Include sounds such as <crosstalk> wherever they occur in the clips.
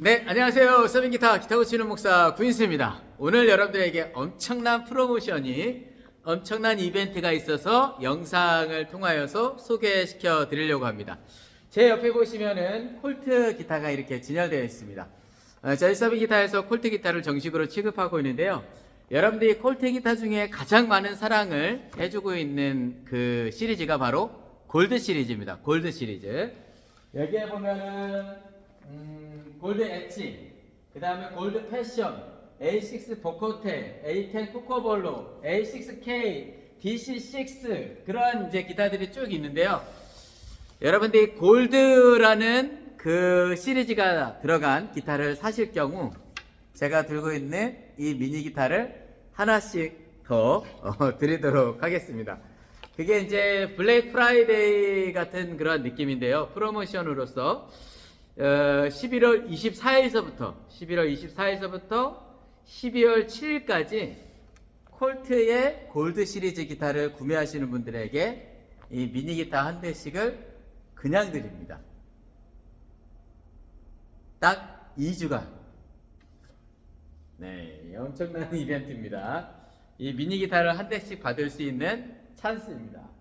네, 안녕하세요. 서빙 기타 기타 고 치는 목사 구인수입니다. 오늘 여러분들에게 엄청난 프로모션이 엄청난 이벤트가 있어서 영상을 통하여서 소개시켜 드리려고 합니다. 제 옆에 보시면은 콜트 기타가 이렇게 진열되어 있습니다. 어, 저희 서빙 기타에서 콜트 기타를 정식으로 취급하고 있는데요. 여러분들이 콜트 기타 중에 가장 많은 사랑을 해주고 있는 그 시리즈가 바로 골드 시리즈입니다. 골드 시리즈. 여기에 보면은 음, 골드 엣지, 그 다음에 골드 패션, A6 보코테, A10 코코볼로, A6K, DC6 그런 이제 기타들이 쭉 있는데요. 여러분들이 골드라는 그 시리즈가 들어간 기타를 사실 경우 제가 들고 있는 이 미니 기타를 하나씩 더 어, 드리도록 하겠습니다. 그게 이제 블랙 프라이데이 같은 그런 느낌인데요. 프로모션으로서 어, 11월 24일서부터 11월 24일서부터 12월 7일까지 콜트의 골드 시리즈 기타를 구매하시는 분들에게 이 미니 기타 한 대씩을 그냥 드립니다. 딱 2주간. 네, 엄청난 <laughs> 이벤트입니다. 이 미니 기타를 한 대씩 받을 수 있는 찬스입니다.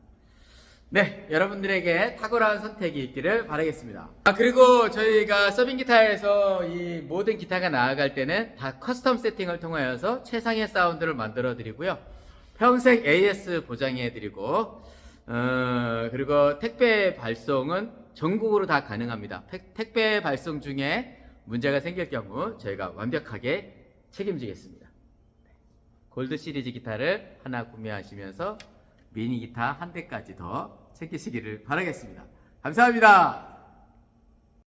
네, 여러분들에게 탁월한 선택이 있기를 바라겠습니다. 아, 그리고 저희가 서빙 기타에서 이 모든 기타가 나아갈 때는 다 커스텀 세팅을 통하여서 최상의 사운드를 만들어 드리고요. 평생 AS 보장해 드리고, 어, 그리고 택배 발송은 전국으로 다 가능합니다. 택- 택배 발송 중에 문제가 생길 경우 저희가 완벽하게 책임지겠습니다. 골드 시리즈 기타를 하나 구매하시면서 미니 기타 한 대까지 더 챙기시기를 바라겠습니다. 감사합니다.